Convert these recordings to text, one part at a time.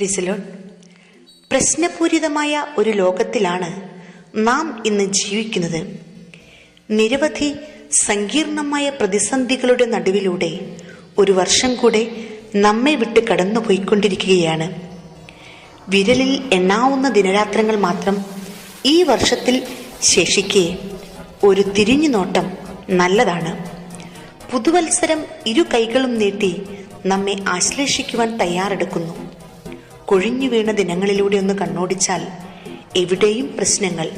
പ്രിസലോൺ പ്രശ്നപൂരിതമായ ഒരു ലോകത്തിലാണ് നാം ഇന്ന് ജീവിക്കുന്നത്. നിരവധി സങ്കീർണമായ പ്രതിസന്ധികളുടെ നടുവിലൂടെ ഒരു വർഷം കൂടെ നമ്മെ വിട്ട് കടന്നുപോയിക്കൊണ്ടിരിക്കുകയാണ്. വിരലിൽ എണ്ണാവുന്ന ദിനരാത്രങ്ങൾ മാത്രം ഈ വർഷത്തിൽ ശേഷിക്കെ ഒരു തിരിഞ്ഞു നോട്ടം നല്ലതാണ്. പുതുവത്സരം ഇരു കൈകളും നീട്ടി നമ്മെ ആശ്ലേഷിക്കുവാൻ തയ്യാറെടുക്കുന്നു. കൊഴിഞ്ഞു വീണ ദിനങ്ങളിലൂടെ ഒന്ന് കണ്ണോടിച്ചാൽ എവിടെയും പ്രശ്നങ്ങൾ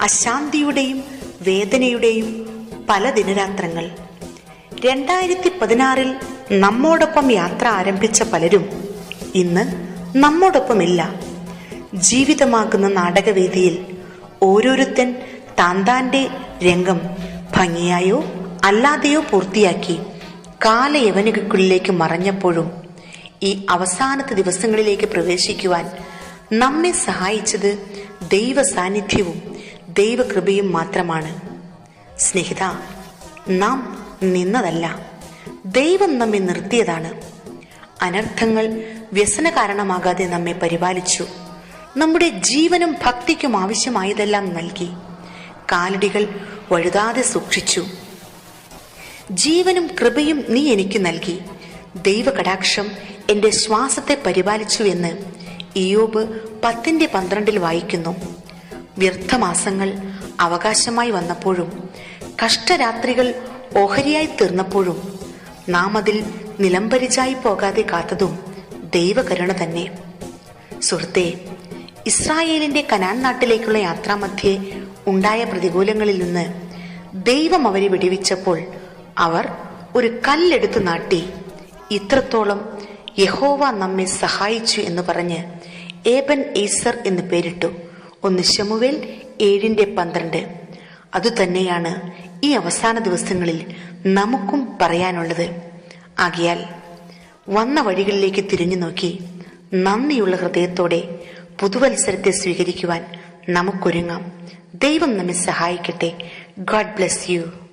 അശാന്തിയുടെയും വേദനയുടെയും പല ദിനരാത്രങ്ങൾ. രണ്ടായിരത്തി പതിനാറിൽ നമ്മോടൊപ്പം യാത്ര ആരംഭിച്ച പലരും ഇന്ന് നമ്മോടൊപ്പമില്ല. ജീവിതമാകുന്ന നാടകവേദിയിൽ ഓരോരുത്തൻ താന്താന്റെ രംഗം ഭംഗിയായോ അല്ലാതെയോ പൂർത്തിയാക്കി കാലയവനികക്കുള്ളിലേക്ക് മറഞ്ഞപ്പോഴും ഈ അവസാനത്തെ ദിവസങ്ങളിലേക്ക് പ്രവേശിക്കുവാൻ നമ്മെ സഹായിച്ചത് ദൈവ സാന്നിധ്യവും ദൈവകൃപയും മാത്രമാണ്. സ്നേഹിത നാം നിന്നതല്ല. ദൈവം നമ്മെ നിർത്തിയതാണ്. അനർത്ഥങ്ങൾ വ്യസന കാരണമാകാതെ നമ്മെ പരിപാലിച്ചു. നമ്മുടെ ജീവനും ഭക്തിക്കും ആവശ്യമായതെല്ലാം നൽകി. കാലടികൾ വഴുതാതെ സൂക്ഷിച്ചു. ജീവനും കൃപയും നീ എനിക്ക് നൽകി. ദൈവകടാക്ഷം എന്റെ ശ്വാസത്തെ പരിപാലിച്ചു എന്ന് ഇയോബ് പത്തിന്റെ പന്ത്രണ്ടിൽ വായിക്കുന്നു. വ്യർത്ഥമാസങ്ങൾ അവകാശമായി വന്നപ്പോഴും കഷ്ടരാത്രികൾ ഓഹരിയായി തീർന്നപ്പോഴും നാം അതിൽ നിലംപരിചായി പോകാതെ കാത്തതും ദൈവകരുണ തന്നെ. സുഹൃത്തെ ഇസ്രായേലിന്റെ കനാൻ നാട്ടിലേക്കുള്ള യാത്രാമധ്യേ ഉണ്ടായ പ്രതികൂലങ്ങളിൽ നിന്ന് ദൈവം അവരെ വിടിവിച്ചപ്പോൾ അവർ ഒരു കല്ലെടുത്ത് നാട്ടി. ഇത്രത്തോളം യഹോവ നമ്മെ സഹായിച്ചു എന്ന് പറഞ്ഞ് ഏബൻ ഈസർ എന്ന് പേരിട്ടു. ഒന്ന് ശമുവേൽ ഏഴിന്റെ പന്ത്രണ്ട്. അതുതന്നെയാണ് ഈ അവസാന ദിവസങ്ങളിൽ നമുക്കും പറയാനുള്ളത്. ആകിയാൽ വന്ന വഴികളിലേക്ക് തിരിഞ്ഞു നോക്കി നന്ദിയുള്ള ഹൃദയത്തോടെ പുതുവത്സരത്തെ സ്വീകരിക്കുവാൻ നമുക്കൊരുങ്ങാം. ദൈവം നമ്മെ സഹായിക്കട്ടെ. God bless you.